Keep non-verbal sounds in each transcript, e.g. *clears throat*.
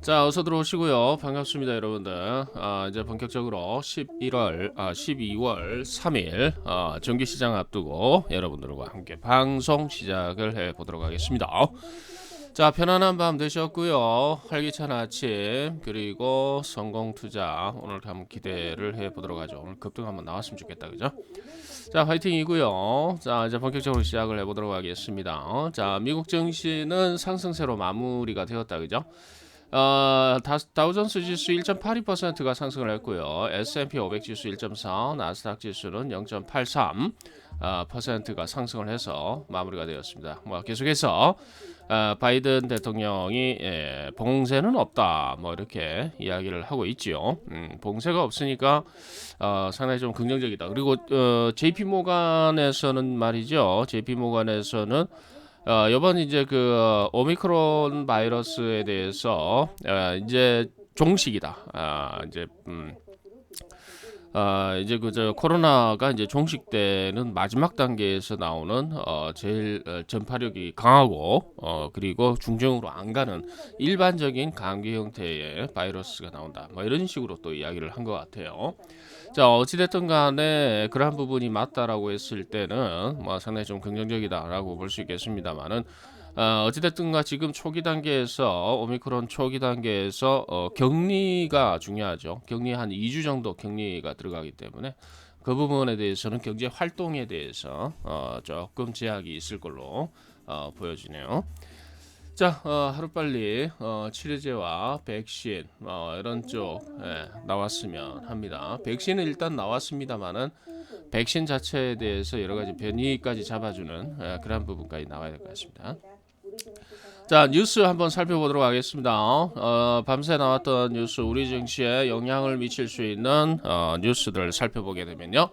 자, 어서 들어오시고요. 반갑습니다, 여러분들. 아, 이제 본격적으로 11월, 아, 12월 3일 아, 정기 시장 앞두고 여러분들과 함께 방송 시작을 해 보도록 하겠습니다. 자, 편안한 밤 되셨고요. 활기찬 아침 그리고 성공 투자 오늘 한번 기대를 해 보도록 하죠. 오늘 급등 한번 나왔으면 좋겠다, 그죠? 자, 화이팅이고요. 자, 이제 본격적으로 시작을 해 보도록 하겠습니다. 자, 미국 증시는 상승세로 마무리가 되었다, 그죠? 어, 다, 다우존스 지수 1.82%가 상승을 했고요. S&P 500 지수 1.4, 나스닥 지수는 0.83 어, 퍼센트가 상승을 해서 마무리가 되었습니다. 뭐 계속해서 어, 바이든 대통령이 예, 봉쇄는 없다, 뭐 이렇게 이야기를 하고 있지요. 음, 봉쇄가 없으니까 어, 상당히 좀 긍정적이다. 그리고 어, JP 모간에서는 말이죠. JP 모간에서는 어, 이번 이제 그 오미크론 바이러스에 대해서 어, 이제 종식이다. 아, 이제 음, 아, 이제 그 저 코로나가 이제 종식되는 마지막 단계에서 나오는 어, 제일 어, 전파력이 강하고 어, 그리고 중증으로 안 가는 일반적인 감기 형태의 바이러스가 나온다. 뭐 이런 식으로 또 이야기를 한 것 같아요. 자 어찌됐든 간에 그러한 부분이 맞다라고 했을 때는 뭐 상당히 좀 긍정적이다라고 볼 수 있겠습니다만은 어, 어찌됐든가 지금 초기 단계에서 오미크론 초기 단계에서 어, 격리가 중요하죠. 격리 한 2주 정도 격리가 들어가기 때문에 그 부분에 대해서는 경제 활동에 대해서 어, 조금 제약이 있을 걸로 어, 보여지네요. 자, 어, 하루빨리 어, 치료제와 백신 어, 이런 쪽 예, 나왔으면 합니다. 백신은 일단 나왔습니다만은 백신 자체에 대해서 여러 가지 변이까지 잡아주는 예, 그런 부분까지 나와야 될 것 같습니다. 자 뉴스 한번 살펴보도록 하겠습니다. 어, 밤새 나왔던 뉴스 우리 증시에 영향을 미칠 수 있는 어, 뉴스들을 살펴보게 되면요.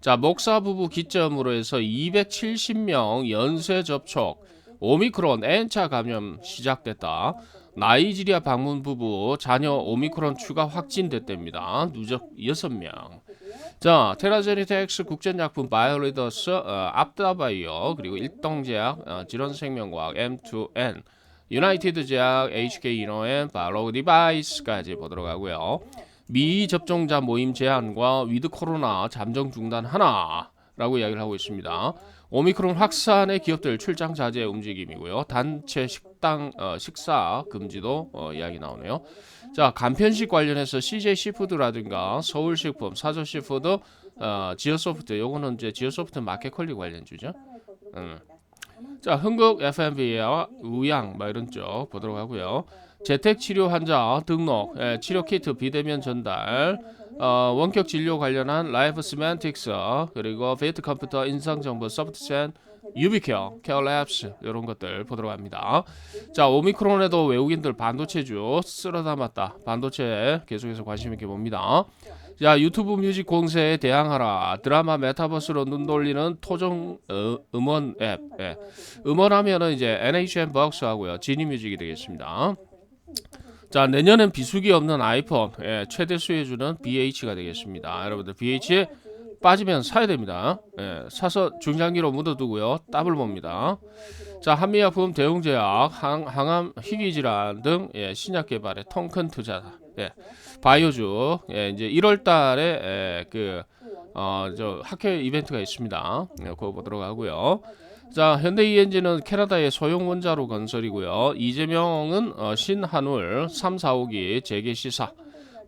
자 목사 부부 기점으로 해서 270명 연쇄 접촉 오미크론 N차 감염 시작됐다. 나이지리아 방문 부부 자녀 오미크론 추가 확진됐답니다. 누적 6명. 자, 테라제니텍스 국전약품 바이오리더스 어, 앞다바이오 그리고 일동제약 어, 질원생명과학 M2N 유나이티드 제약 HK 이노앤 바로 디바이스까지 보도록 하고요. 미 접종자 모임 제한과 위드 코로나 잠정 중단 하나 라고 이야기를 하고 있습니다. 오미크론 확산의 기업들 출장 자제 움직임이고요. 단체 식당 어, 식사 금지도 어, 이야기 나오네요. 자 간편식 관련해서 CJ 시푸드라든가 서울식품, 사저시푸드, 어, 지어소프트 요거는 이제 지어소프트 마켓컬리 관련주죠. 음. 자 흥국 F&B와 의양 막 이런 쪽 보도록 하고요. 재택 치료 환자 등록, 예, 치료 키트 비대면 전달, 어, 원격 진료 관련한 라이프 스멘틱스 그리고 베이트 컴퓨터 인상 정보 소프트센 유비케어, 케어랩스 이런 것들 보도록 합니다. 자 오미크론에도 외국인들 반도체주 쓸어 담았다. 반도체 계속해서 관심 있게 봅니다. 자 유튜브 뮤직 공세에 대항하라. 드라마 메타버스로 눈 돌리는 토종 어, 음원 앱. 예. 음원하면은 이제 NHN 박스 하고요. 지니 뮤직이 되겠습니다. 자 내년엔 비수기 없는 아이폰 예, 최대 수혜주는 BH가 되겠습니다. 여러분들 BH 빠지면 사야 됩니다. 예, 사서 중장기로 묻어두고요. 더블 봅니다. 자 한미약품, 대웅제약, 항, 항암, 희귀질환 등 예, 신약 개발에 통큰 투자. 예, 바이오주 예, 이제 1월달에 예, 그 어, 저 학회 이벤트가 있습니다. 예, 그거 보도록 하고요. 자, 현대이엔진은 캐나다의 소형 원자로 건설이고요. 이재명은 어, 신한울 3, 4, 5기 재개 시사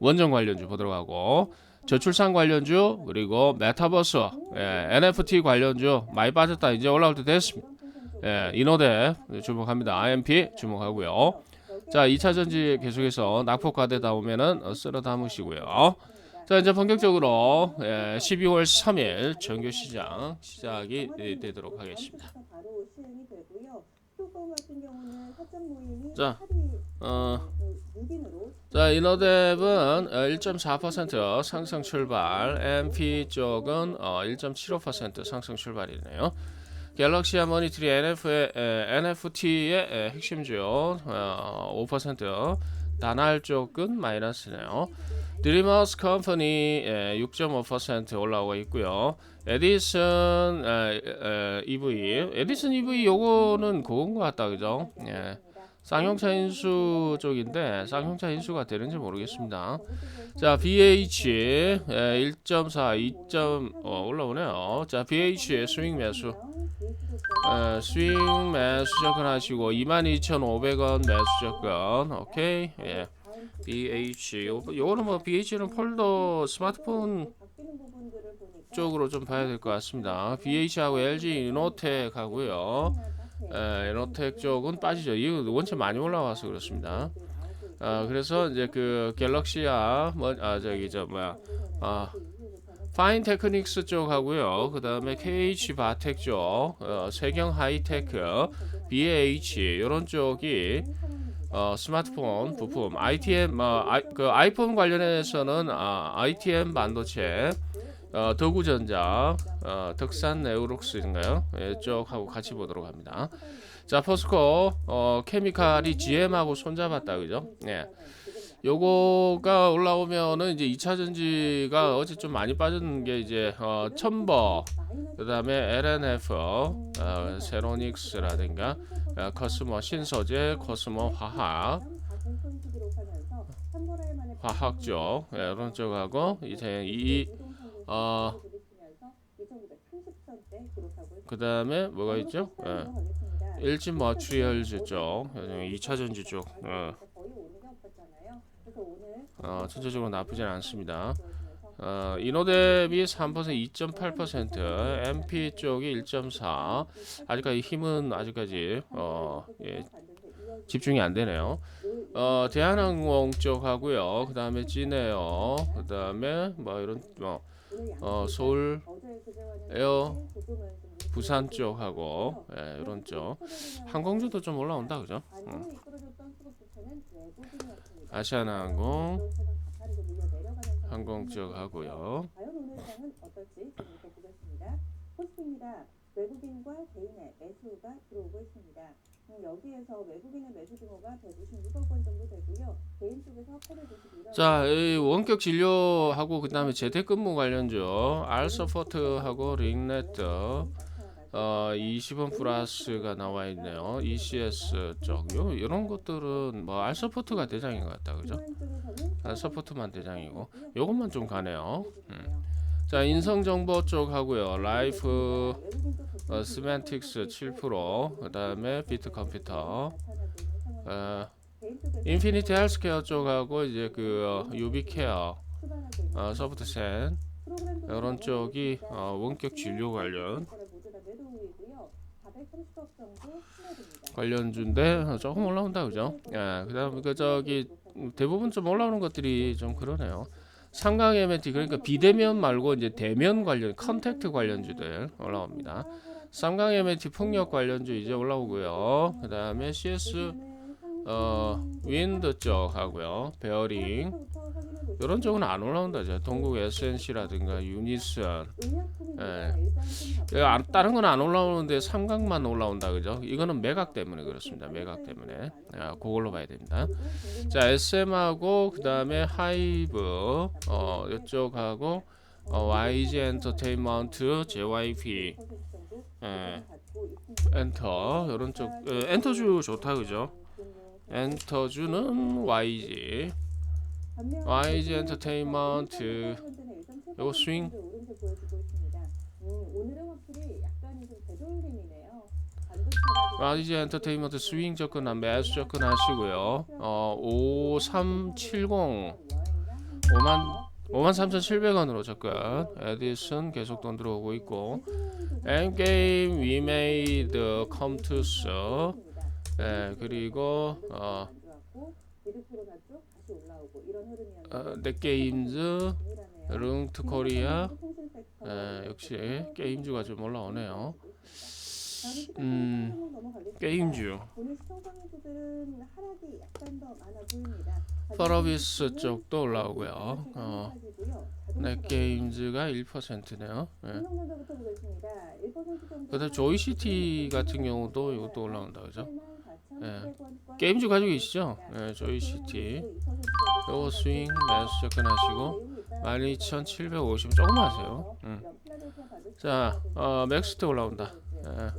원전 관련주 보도록 하고 저출산 관련주 그리고 메타버스 예, NFT 관련주 많이 빠졌다 이제 올라올 때 됐습니다. 예, 인호대 주목합니다. IMP 주목하고요. 자, 2차 전지 계속해서 낙폭과대 나오면은 어, 쓸어 담으시고요. 자 이제 본격적으로 예, 12월 3일 정규 시장 시작이 예, 되도록 하겠습니다. 자, 어, 자 이너뎁은 1.4% 상승 출발, MP 쪽은 어, 1.75% 상승 출발이네요. 갤럭시 하모니트리 NF의, 에, NFT의 에, 핵심주요 어, 5% 다날 쪽은 마이너스네요. 드리머스 컴퍼니 6.5% 올라오고 있고요. 에디슨 에, 에, EV, 에디슨 EV 요거는 그건 것 같다 그죠? 예. 쌍용차 인수 쪽인데 쌍용차 인수가 되는지 모르겠습니다. 자 BH 예, 1.4, 2. 어, 올라오네요. 자 BH 스윙 매수 에, 스윙 매수 접근하시고 22,500원 매수 접근 오케이 예. BH 요, 요거는 뭐 BH는 폴더 스마트폰 쪽으로 좀 봐야 될 것 같습니다. BH하고 LG 이노텍 하고요. 에, 이노텍 쪽은 빠지죠. 이거 원체 많이 올라와서 그렇습니다. 아, 그래서 이제 그 갤럭시아 뭐아 저기 저 뭐야 아 파인 테크닉스 쪽 하고요. 그 다음에 KH 바텍 쪽, 어, 세경 하이테크, BH 이런 쪽이 어, 스마트폰 부품, ITM 어, 아이, 그 아이폰 관련해서는 아, ITM 반도체, 어, 더구전자, 어, 덕산 네오록스인가요? 예, 쪽하고 같이 보도록 합니다. 자, 포스코 어, 케미칼이 GM하고 손잡았다 그죠? 예. 요거가 올라오면은 이제 2차 전지가 어제 좀 많이 빠진 게 이제 어, 첨버 그다음에 LNF 어, 세로닉스라든가 어, 코스모 신소재 코스모 화학 화학 쪽 예, 이런 쪽하고 이제 이 어, 그다음에 뭐가 있죠? 예. 일진 머추리얼즈 쪽 2차 전지 쪽 어. 어, 전체적으로 나쁘진 않습니다. 어, 이노뎁이 3% 2.8% MP 쪽이 1.4 아직까지 힘은 아직까지 어, 예, 집중이 안 되네요. 어, 대한항공 쪽 하고요. 그 다음에 진에어, 그다음에 뭐 이런 뭐 어, 서울 에어 부산 쪽하고 예, 이런 쪽 항공주도 좀 올라온다 그죠? 음. 아시아나항공 항공 쪽 하고요. 과연 오늘 장은 어떨지 지금부터 보겠습니다. 포스트입니다. 외국인과 개인의 매수가 들어오고 있습니다. 음, 여기에서 외국인의 매수 규모가 196억 원 정도 되고요. 개인 쪽에서 892억 자, 이 원격 진료하고 그다음에 재택근무 관련주 알서포트하고 링네트 어 20원 플러스가 나와 있네요. ECS 쪽 요 이런 것들은 뭐 알서포트가 대장인 것 같다, 그죠? 알서포트만 대장이고 요것만 좀 가네요. 음. 자, 인성 정보 쪽 하고요. 라이프 어, 스멘틱스 7%, 그다음에 비트 컴퓨터, 어, 인피니티 헬스케어 쪽하고 이제 그 어, 유비케어, 어, 소프트센 이런 쪽이 어, 원격 진료 관련 관련주인데 어, 조금 올라온다 그죠? 예, 그다음 그 저기 대부분 좀 올라오는 것들이 좀 그러네요. 삼강 MNT 그러니까 비대면 말고 이제 대면 관련 컨택트 관련주들 올라옵니다. 삼강 MNT 폭력 관련주 이제 올라오고요. 그다음에 CS 어 윈드 쪽 하고요. 베어링 이런 쪽은 안 올라온다. 죠 동국 SNC라든가 유니슨 예. 예, 안- 다른 건 안 올라오는데 삼각만 올라온다 그죠? 이거는 매각 때문에 그렇습니다. 매각 때문에 아, 그걸로 봐야 됩니다. 자 SM하고 그 다음에 하이브 어 이쪽하고 어, YG 엔터테인먼트 JYP 예, 엔터 이런 쪽 예, 엔터주 좋다 그죠? 엔터주는 YG YG 엔터테인먼트 요거 스윙 되돌림이네요. YG 엔터테인먼트 스윙 접근한 매수 접근하시고요. 어 5370 5만 53,700원으로 접근. 에디슨 계속 돈 들어오고 있고. 엔게임 위메이드 컴투스. 예, 그리고 어, 어 넷게임즈 룽트 코리아 예, 역시 게임주가 좀 올라오네요. 음, 게임주. 서비스 쪽도 올라오고요. 어, 넷게임즈가 1%네요. 예. 삼성전자부터 보겠습니다. 1% 정도 그다음 조이시티 같은 경우도 이것도 올라온다 그죠? 84,900 예. 게임주 가지고 계시죠? 예, 조이시티. 요거 스윙 매수 접근하시고 12,750 조금 하세요. 음. 자, 어, 맥스트 올라온다. 예.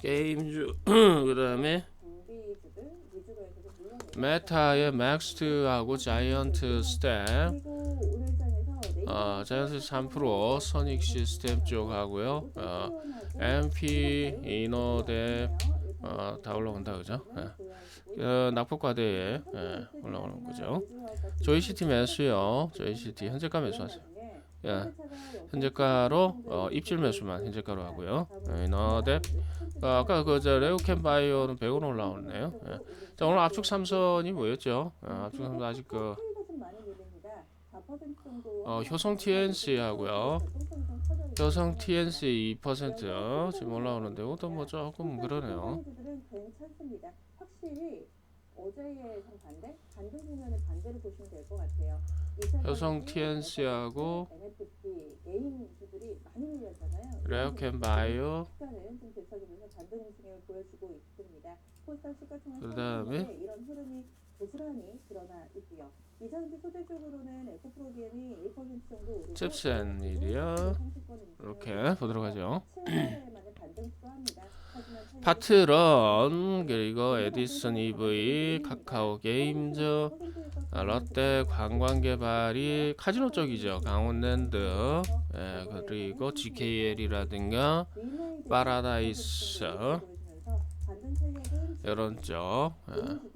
게임주 *clears throat* 그다음에 메타의 맥스트하고 자이언트 스텝 어, 자이언트 3% 소닉 시스템 쪽 하고요. 어, MP 이노뎁 어, 다 올라온다 그죠? 예. 어, 낙폭과대에 예, 올라오는 거죠. 조이시티 매수요. 조이시티 현재가 매수하세요. 예, 현재가로 어, 입질 매수만 현재가로 하고요. 예, 이노뎁 어, 아까 그저 레오캠 바이오는 100원 올라오네요. 예. 자 오늘 압축 삼선이 뭐였죠? 어, 압축 삼선 아직 그 어, 효성 TNC 하고요. 효성 TNC 2% 지금 올라오는데 이것도 뭐 조금 그러네요. 들은 괜찮습니다. 확실히 어제의 좀 반대, 반등 국면의 반대를 보시면 될 것 같아요. 효성 TNC하고 NFT 개인 주들이 많이 밀렸잖아요. 레오캠 바이오 시간은 좀 되찾으면서 반등 움직임을 보여주고 있습니다. 코스닥 시가총액 그다음에 상승률에 이런 흐름이 고스란히 드러나 있고요. 이전주 소대적으로는 에코프로비엠이 1% 정도 오르고 앤 미디어 이렇게 보도록 하죠. 7일 만에 반등 수합니다. 하지만 탄력이 파트런 그리고 에디슨 EV 카카오 게임즈 아, 롯데 관광개발이 카지노 쪽이죠 강원랜드 예, 그리고 GKL이라든가 파라다이스 이런 쪽 예.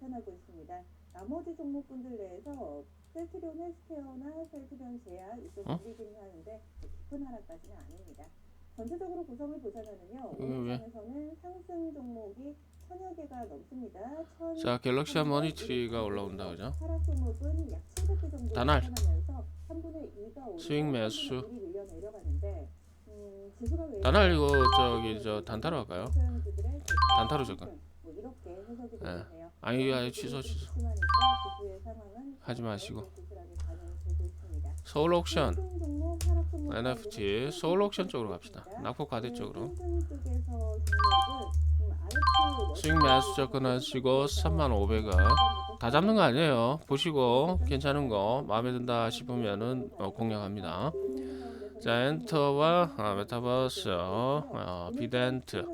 나타나고 있습니다. 나머지 종목군들 내에서 셀트리온 헬스케어나 셀트리온 제약 이쪽 어? 움직이긴 하는데 깊은 하락까지는 아닙니다. 전체적으로 구성을 보자면은요. 이게 왜? 오늘 장에서는 상승 종목이 천여 개가 넘습니다. 천- 자 갤럭시아 머니트리가 올라온다 그죠 하락 종목은 약 700개 정도 단알. 나타나면서 3분의 2가 오르고 수익 3분의 매수. 1이 밀려 내려가는데 음, 지수가 왜 단알 이거 저기 저 단타로 할까요? 소형주들의 단타로 접근. 뭐 이렇게 해석이 네. 되네요. 아니 아니 취소 취소. 하지 마시고. 서울 옥션. 하락 종목 NFT. 서울 옥션 쪽으로 갑시다. 낙폭 과대 그 쪽으로. 수익 매수 접근하시고 35,500원. 다 잡는 거 아니에요? 보시고 괜찮은 거 마음에 든다 싶으면은 어, 공략합니다 자 엔터와 어, 메타버스 어, 비덴트.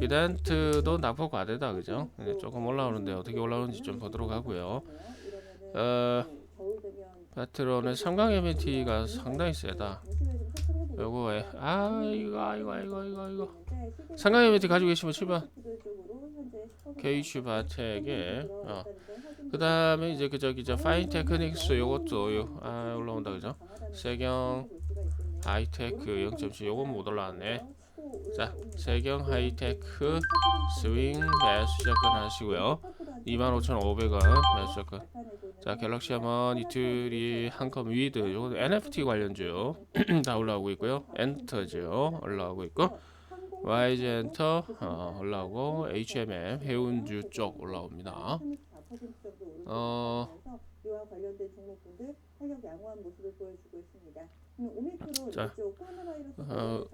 비덴트도 낙폭 과대다 그죠? 네, 조금 올라오는데 어떻게 올라오는지 좀 보도록 하고요. 어, 파트론의 삼강 MNT가 상당히 세다. 요거에 아 이거 이거 이거 이거 이거. 삼강 MNT 가지고 계시면 7번 KH 바텍에 어. 그 다음에 이제 그 저기 저 파인 테크닉스 요것도 요, 아 올라온다 그죠? 세경 하이테크 0.7 요건 못 올라왔네. 자 세경 하이테크 스윙 매수 접근 하시고요. 25,500원 매수 접근. 자 갤럭시 한번 이틀이 한컴 위드 요거 NFT 관련주 다 올라오고 있고요. 엔터죠 올라오고 있고. YG 엔터 어, 올라오고 HMM 해운주 쪽 올라옵니다. 어 이와 관련된 종목군들 탄력 양호한 모습을 보여주고 있습니다. 음, 오미크론 자, 어,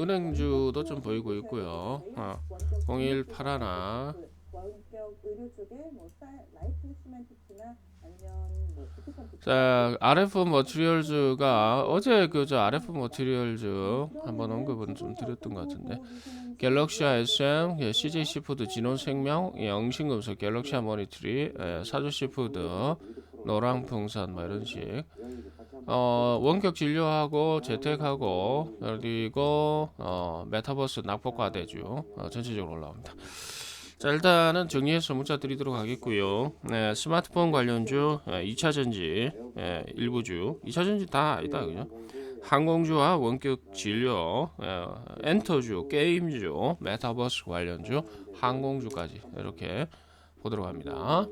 은행주도 좀 보이고 있고요. 어, 0181 원격 의료 쪽에 뭐 사- 라이프 시멘트나 아니면 뭐 부티컴 자 RF 머티리얼즈가 어제 그저 RF 머티리얼즈 한번 언급은 좀 드렸던 것 같은데. 갤럭시아 SM, 예, CJ 시푸드, 진원생명, 예, 영신금속, 갤럭시아 머니터리, 예, 사조 시푸드, 노랑풍산 뭐 이런 식. 어, 원격 진료하고 재택하고 그리고 어, 메타버스 낙폭과 대주 어, 전체적으로 올라옵니다. 자 일단은 정리해서 문자 드리도록 하겠고요. 네, 스마트폰 관련주, 예, 2차 전지, 예, 일부주, 2차 전지 다 아니다 그죠? 항공주와 원격 진료, 예, 엔터주, 게임주, 메타버스 관련주, 항공주까지 이렇게 보도록 합니다. 자,